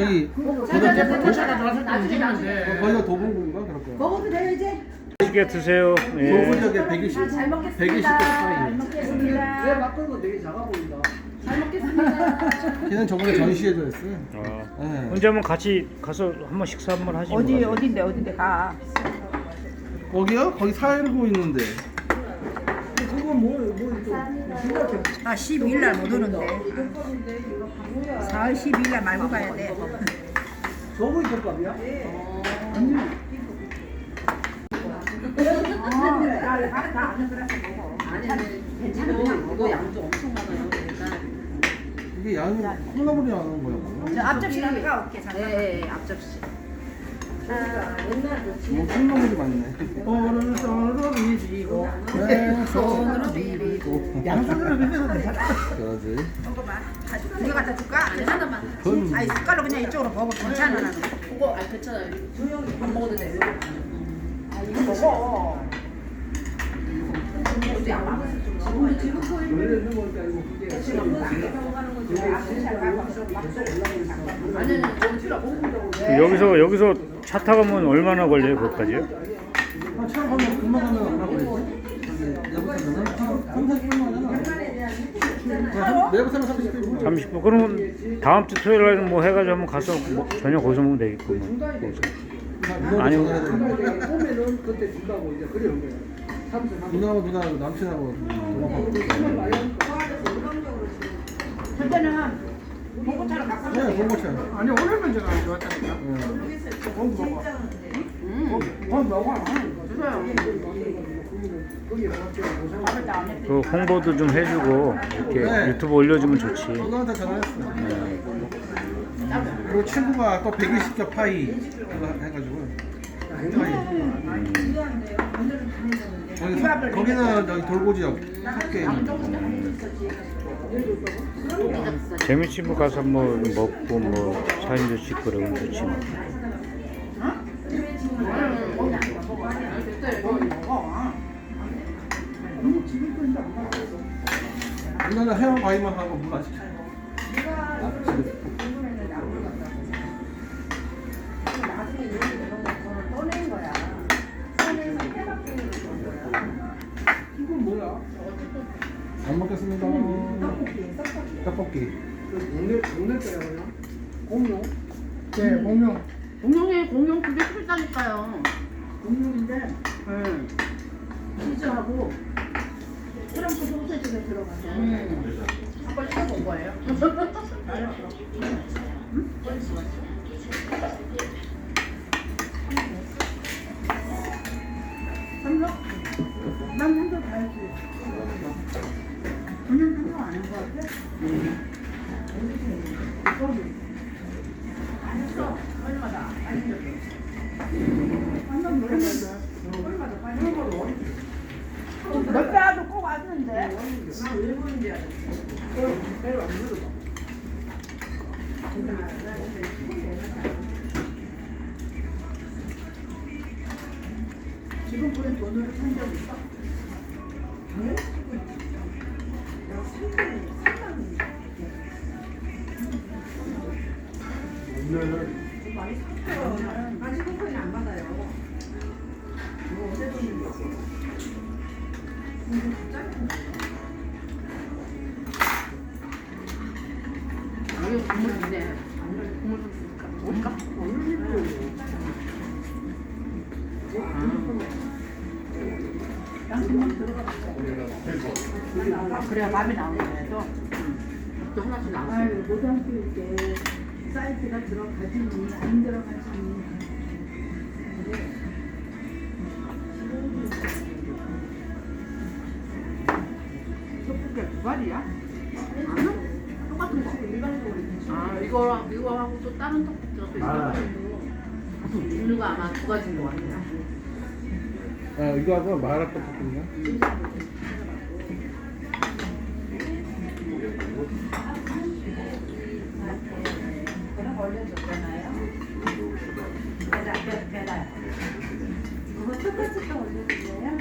저기 자자 자자 자자 나중에 나중에 거기가 도봉구인가 그럴 거야. 먹어도 돼요 이제? 맛있게 드세요. 예. 도봉역에 120. 아, 잘 먹겠습니다. 120개 잘 차이. 먹겠습니다. 막걸리가 되게 작아 보인다. 잘 먹겠습니다. 걔는 저번에 전시회도 했어요. 어. 네. 언제 한번 같이 가서 한번 식사 한번 하지. 어디 뭐. 어딘데 어딘데 가. 거기요? 거기 살고 있는데. 아 12일 날 못 오는데. 4월 12일 날 말고 가야 돼. 소고기 덮밥이야? 이거 양도 엄청 많아요 이게 양이 콩나물이 나는 거야. 저 앞접시 가올게 잠깐. 네 앞접시 뭐 콩나물이 많네. 오늘 손으로 비비고. 네, 손으로 비비고. 양손으로 비비면 돼. 그러지. 이거 갖다 줄까? 하나만 아이 숟갈로 그냥 이쪽으로 먹어. 괜찮아 아아 여기서 여기서 차 타가면 얼마나 걸려요 거기까지요? 아, 차 가면 금방 가면 안 하고 그러지. 내부터는 3, 40분만 하잖아. 내부터는 30분. 30분. 그러면 다음 주 토요일 날은 뭐 해가지고 한번 가서 뭐 저녁 거기서 먹으면 되겠구만. 거기서. 아니, 오면은 그때 준다고 이제 그래 온 거야. 삼수 삼수. 누나하고 누나하고 남친하고. 그때는 봉고차로 갖고 네, 봉고차. 아니 오늘만 제가 안 좋았다니까. 먹어. 공부 먹어. 거기 어떻게 고생 밥을 다안 했더니 그 홍보도 좀 해주고 이렇게 네. 유튜브 올려주면 좋지. 누나한테 전화했어. 네. 그리고 친구가 또 120개 파이 그거 해가지고 파이. 거기 사- 거기는 저기 돌고지역 학교 재미집을 가서 뭐 먹고 뭐 사진도 찍고 그러면 좋지. 뭐. 누나는 해양 과일만 하고 물안 시켜. 이 네 공룡. 공룡이 공룡 그게 필다니까요 공룡인데 응 치즈하고 트럼프 소세지가 들어가서. 음. 한번 시켜본 거예요 난 한도 가야지. 그냥 한도 안한거 같아? 몇 배도 꼭 왔는데. 지금 그런 돈으로 산적 있어? 아 먹을까? 아, 그래야 밥이 거야, 또. 또 하나씩 나왔어 아유, 고등학교 이게 사이트가 들어가지니 안 들어가지니. 떡볶이 두 발이야? 똑같은 거 아, 이거랑 이거하고 또 다른 떡볶이가 또 있어가지고 종류가 아마 두 가지인 것 같아요. 아 이거 하고 마라 떡볶이인가? 그럼 올려줬잖아요. 배달, 배- 배달. 그거 똑같이 또 올려주세요.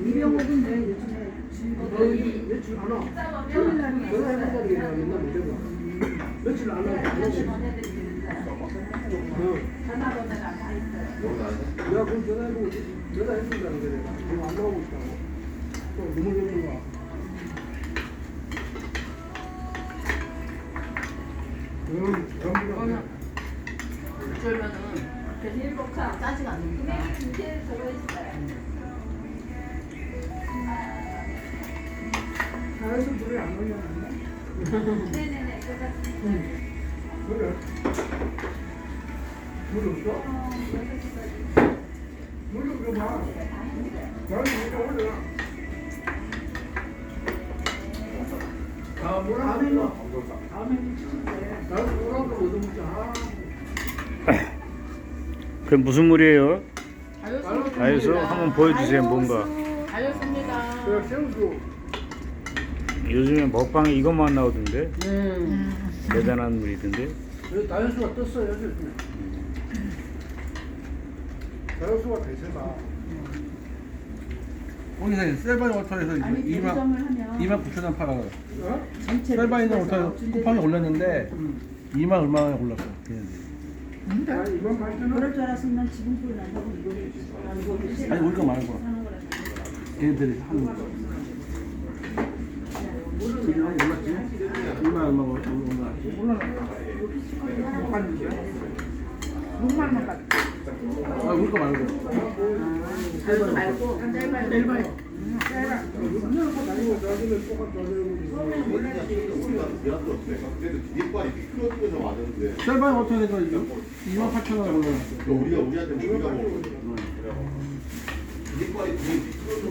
이병옥은 내 요즘에 너희 며칠 안 와? 토요일 날은 전화 해본다는 게 맨날 못 해봐. 며칠 안 와? 전화번호가 다 있어요. 내가 그럼 전화해보고 전화했었다는 게 내가 지금 안 나오고 있다고. 또 눈물 흘리는 거야. 그럼 전부가 어쩌면은 그렇게 짜지가 않으니까. 가을도 물을 안 올려놨네. 그래. 물 없어? 물좀 줘봐. 나는 물좀 올려. 아, 물안 올려. 다음에는 치즈에 나는 물한 거 얻어먹자. 그 무슨 물이에요? 다이소 한번 보여주세요 뭔가 생수. 요즘에 먹방에 이것만 나오던데 음. 대단한 물이던데 여기 다이어스가 떴어요, 요즘. 다이어스가 대세다. 거기서 셀바이 워터에서 아니 2만 대리점을 하면 2만 9천 원 팔아요. 셀바이는 워터 준대- 쿠팡에 올렸는데 2만 얼마 원에 올랐어. 아, 이건 맛있잖아. 그럴 줄 알았으면 난 지금 꼴 난다고 이거를 아니 우리 거 말고. 걔들이 하는 거. 2만 올랐지? 2만 얼마 올랐지? 올랐나? 못 봤는데? 6만 원 받. 아 우리 거 말고. 다효수 말고 셀바이. 셀바이 워터에서 2만 8천 원에 올랐어. 우리가 우리한테 우리가 먹고 비핵발이 되게 미끄러져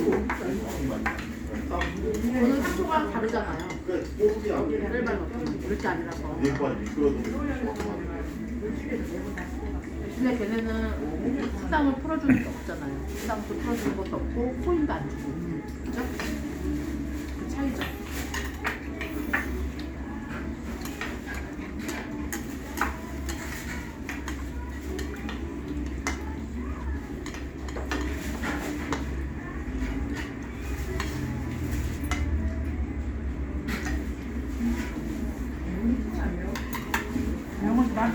오늘 수소가 다르잖아요. 그러니까 뽑기야 셀발 같은 그렇게 아니라서. 비핵발이 미끄러져 근데 걔네는 수당을 풀어주는 게 없잖아요. 수당도 풀어주는 것도 없고 코인도 안 주고. 그죠? 그 차이죠.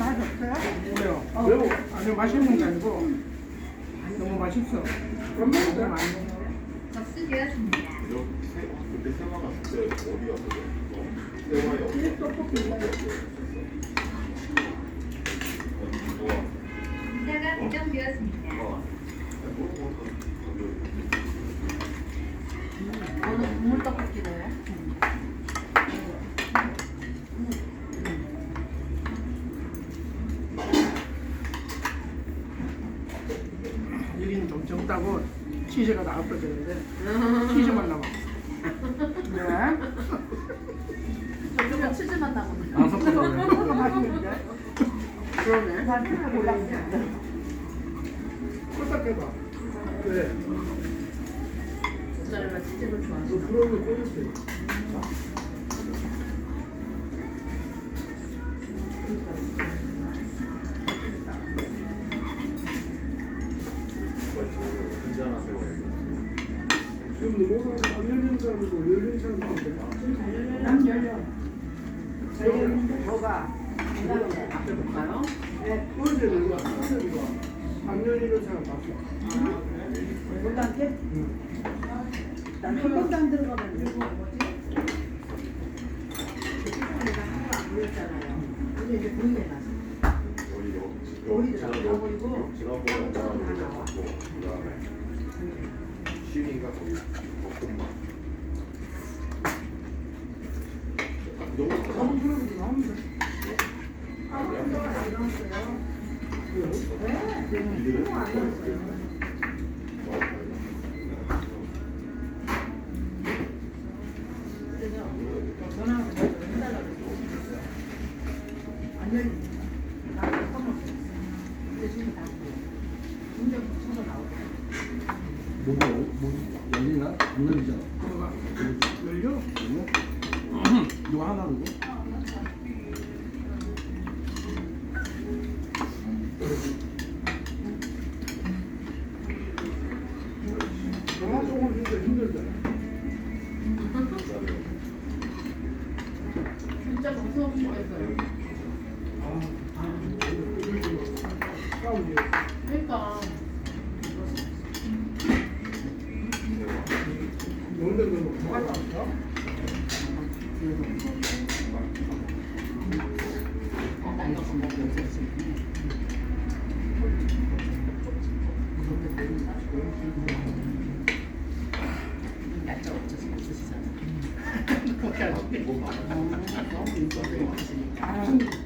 왜요? 매워. 아니, 맛있는 게 아니고 너무 맛있어. 그럼 많이 먹어. 그때 세마 갔을 때 어디 갔어? 세마에 어디 비자가 배정되었습니다. 이거는 국물 떡볶이래요. 여기는 좀 적다고 치즈가 나왔어야 되는데 치즈만 나와. 네. 저쪽은 치즈만 나오는 안 섞어서 그래. 맛있는데. 그러네. 맛있는 골랐어. 꼴딱해봐. 그래. 모짜렐라 치즈를 너 좋아하시나? 그러면 꼬였어. 사람이고 열리는 사람도 있는데. 난 열려. 열리는데 뭐가? 앞에 볼까요? 어제 내가 어제가 안 열리는 사람 봤어. 몰라 게? 난한 번도 안 들어가봤는데. 근데 이제 나서. 우리 지난번에 지난번에 나와서 그다음에 쉬니까 거기 볶음밥 너무 너무 부르고 나오는데. 안 열리. 나 처먹었어. 근데 지금 다 보여. 근데 붙여서 나오고. 뭐가 뭐 열리나? 안 열리잖아. 열려? 열려? 누가 하나 그거? 영화 속은 진짜 힘들다. 진짜 무서워 죽겠어요. 싸우지. 그러니까 너희들 뭐 뭐가 나왔어?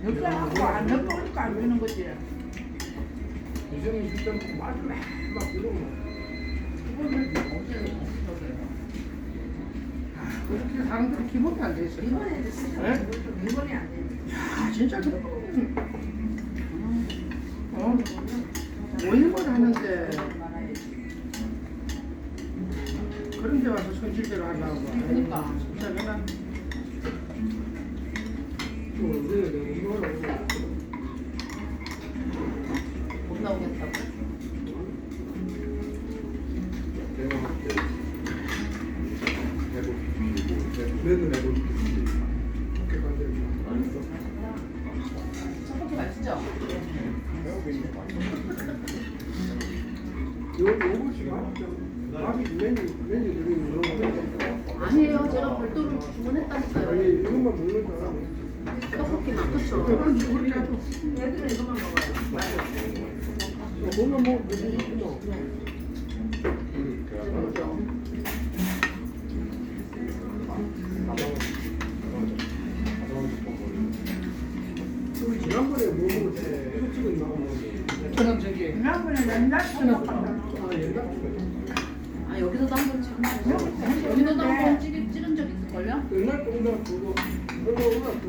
여기 하고 안 넣으니까 안 되는 거지. 이정이 진짜 뭐 맞으면 막 이러면. 그렇게 사람들이 기본이 안 돼 있어. 이번에 네? 이번에 안 돼. 아, 진짜 그래. 어? 모임을 하는데 그런 데 와서 성질대로 하려고. 그러니까. 진짜 내가 좀 언제 내가 이거를 못 나오겠다고. 매도 내고 그렇게 만들면 떡볶이 맛있죠? 요 요거 지금 밥이 메뉴 메뉴들이 이런 거 아니에요. 제가 별도로 주문했다니까요. 아니 이것만 먹는 사람 떡볶이만 그쵸? 그런 소리라도. 얘들은 이것만 먹어요. 보면 뭐 무슨 소리도 우리 지난번에 뭐 먹을 때 솔직히 나오는 저는 저기 지난번에 맨날 먹었다. 아 옛날 아. 여기서도 한번 찍은 적 여기서도 한번 찍은 적 있을걸요? 옛날 동작 그거. 그거 올랐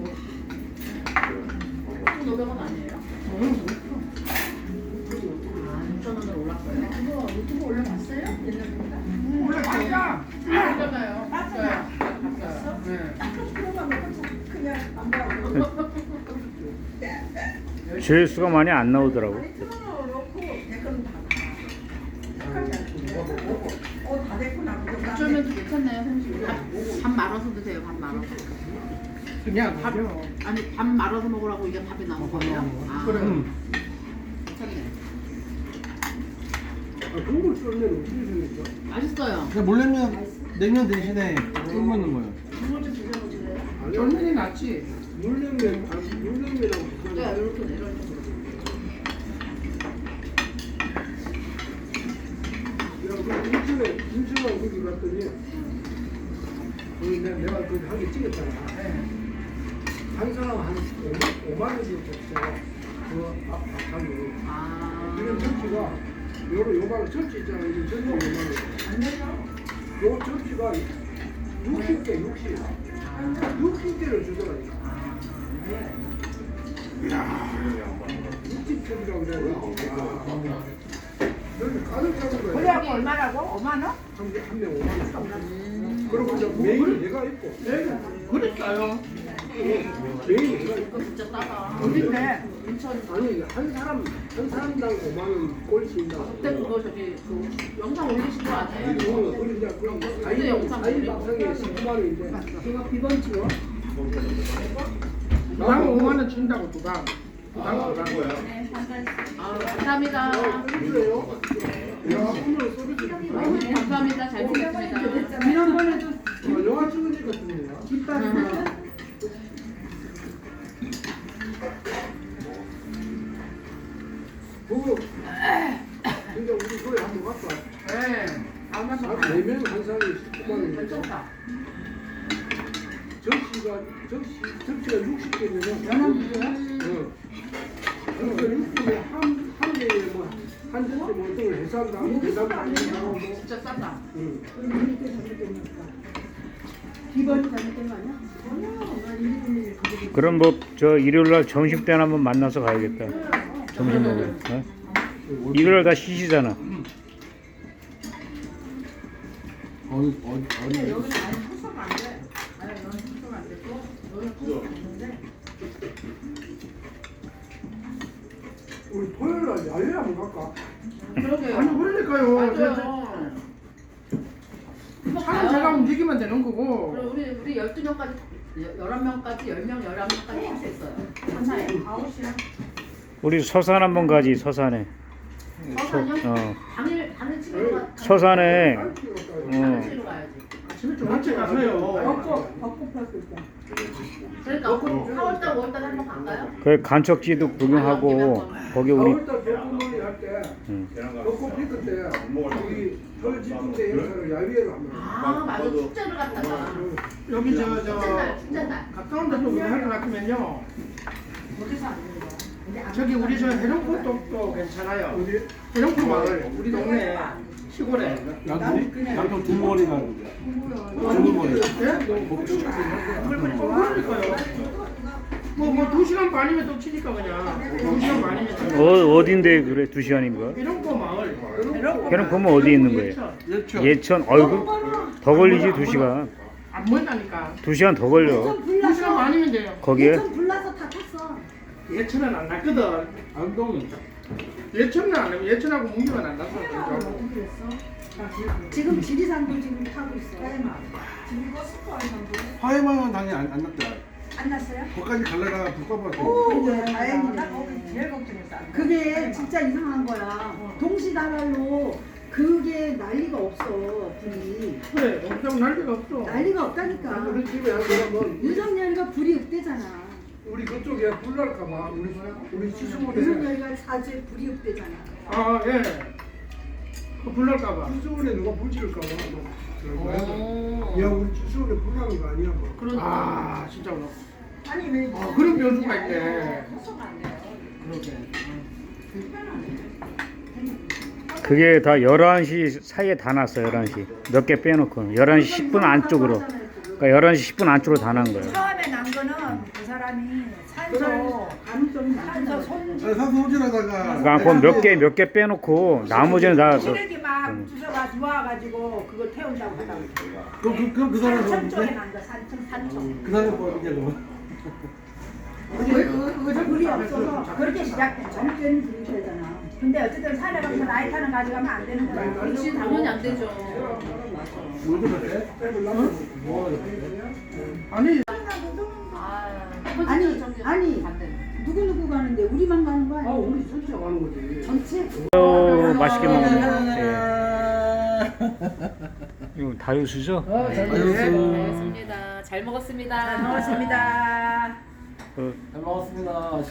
그거 유튜브 올려봤어요? 옛날보다. 올랐다 그러잖아요. 봤어요. 봤어요. 네. 그거만 먹고 그냥 안 봐도. 조회수가 많이 안 나오더라고. 아니 틀어놓고 댓글은 다 나. 어, 다 됐구나. 그거 나 어쩌면 괜찮네요, 선생님. 밥, 밥 말아서도 돼요, 밥 말아서. 그냥 밥, 아니, 밥 말아서 먹으라고 이게 밥이 나온 거예요? 아, 그래 괜찮네. 아, 국물 썰면 어떻게 생겼죠? 맛있어요. 그냥 물냉면 냉면 대신에 끓 먹는 거예요. 쫄면이 낫지 물냉면 아 물냉면하고 네, 이렇게 내려주세요. 야, 그 인천에 인천에 거기 갔더니 거기 내가 내가 거기 한개 찍었잖아. 한 사람 한 5만 원 정도 줬어. 그 앞, 앞판으로. 아, 지금 전치가 요로 요만 전치 있잖아. 전치 5만 원. 요 전치가 60개, 60. 60개를 주더라니까. 이야, 60개라고 그래. 여기 가득 차는 거야. 그래갖고 얼마라고? 5만 원? 한명 5만 원. 그리고 이제 메인 내가 있고. 그랬어요. 메인 내가 있고. 이거 진짜 싸다. 어딘데? 인천. 아니 한 사람 한 사람당 5만 원 꼴씩인다. 그때 그거 저기 그 영상 올리신 거 아니에요? 그거는 그런 이제 그럼 사인 영상 사인 올리고. 박상에 10만 원인데. 이거 비번 지워? 당 5만 원 준다고 두 당. 당 아, 감사합니다. 그래요? 야 오늘 서비스 감사합니다. 잘 먹겠습니다. 지난번에도 어, 영화 찍으니까 좋네요. 깃발 그 4명 한 사람이 19만원이죠. 접시가, 접시, 접시가 60개면. 그러니까 한, 한 개에 뭐, 한 개에 뭐, 또 해산다. 뭐, 해산다. 진짜 싸다. 응. 그럼 이렇게 잘못됐니까 그럼 뭐 저 일요일날 점심 때나 한번 만나서 가야겠다. 점심 먹으러. 네? 어? 일요일 다 쉬시잖아. 어디 어디 근데 어디 여기는 아예 푸서가 안 돼. 아예 여기는 푸서가 안 되고 여기는 푸서가 있는데 우리 토요일 날 야외 한번 갈까? 그러게요. 아니 그러니까요. 저- 저- 맞아요. 차는 제가 움직이면 되는 거고. 우리 우리 12명까지 11명까지 10명 11명까지 할수 있어요. 천사에. 아웃이야. 우리 서산 한번 가지 서산에 어 당일 치기로 가. 서산에 어 가야지. 가세요. 벚꽃 폈을 때. 그러니까 4월달 5월달 한번 갈까요? 그 간척지도 구경하고 거기 우리 4월달 벚꽃놀이 할때 응. 벚꽃 피크 때 우리 설 집중대에서 야외를 한번 아 맞아 축제를 갔다가 여기 저 축제 저날 축제 날. 가까운 데도 할것 같으면요 거기서 안 되는 거야. 저기 우리 저 해령포도 괜찮아요. 어디? 해령포 마을 우리 동네 시골에. 양통 두머리가 두머리. 그러니까요. 뭐뭐 두 시간 반이면 또 치니까 그냥. 두 시간 반이면 어 어딘데 그래? 두 시간인가? 해령포 마을. 걔는 보면 어디 있는 거예요? 예천. 예천? 어이구. 더 걸리지 두 시간. 안 보인다니까. 두 시간 더 걸려. 두 시간 반이면 돼요. 거기에. 예천은 안 났거든 안동은 예천은 안 나면 예천하고 문기만 안 났어? 지금 지리산도 지금 타고 있어. 화해망은 당연히 안, 안 났다 안 났어요? 거기까지 갈래다가 불 꺼버렸어 오, 다행이다. 제일 걱정했어. 그게 진짜 이상한 거야. 동시다발로 그게 난리가 없어, 불이. 그래 엄청 난리가 없어 난리가 없다니까. 우리 집에 한 사람은 윤석열이가 불이 읍대잖아. 우리 그쪽에 불 날까봐 우리 우리 시수원에 윤석열이가 사주에 불이 읍대잖아. 아예 그불 날까봐 수원에 누가 불 지를까봐 오. 야 우리 수원에 불 나는 거 아니야 뭐. 그러니까. 아 진짜 그렇 아니 왜? 아 그런 변수가 있네 호소가 안 돼요. 그러게 그게 다 11시 사이에 다 났어 11시 몇 개 빼놓고 11시 10분 안쪽으로 그러니까 11시 10분 안쪽으로 다 난 거야 처음에 난 거는 그 사람이 산소 산소 많다. 손 아니 산소 호전하다가 그러니까 그몇 개 몇 개 빼놓고 나머지는 다 그- 시래기 막 음. 주소가 누워가지고 그걸 태운다고 하다가 그럼 그, 그럼 그 사람 산청 쪽에 뭐난거 산청 산청. 그 사람 뭐 이제 뭐그 불이 없어서 그렇게 시작된. 전제는 불이 되잖아 근데 어쨌든 산에 가서 라이터는 가져가면 안 되는 거야 그렇지 당연히 안 되죠. 아니 아, 아니, 아니. 누구 누구 가는데 우리만 가는 거 아? 우리 전체 가는 거지 전체? 어, 맛있게 먹네 예. 이거 다효수죠? 잘 알겠습니다. 잘 먹었습니다. 잘 먹었습니다 그잘 먹었습니다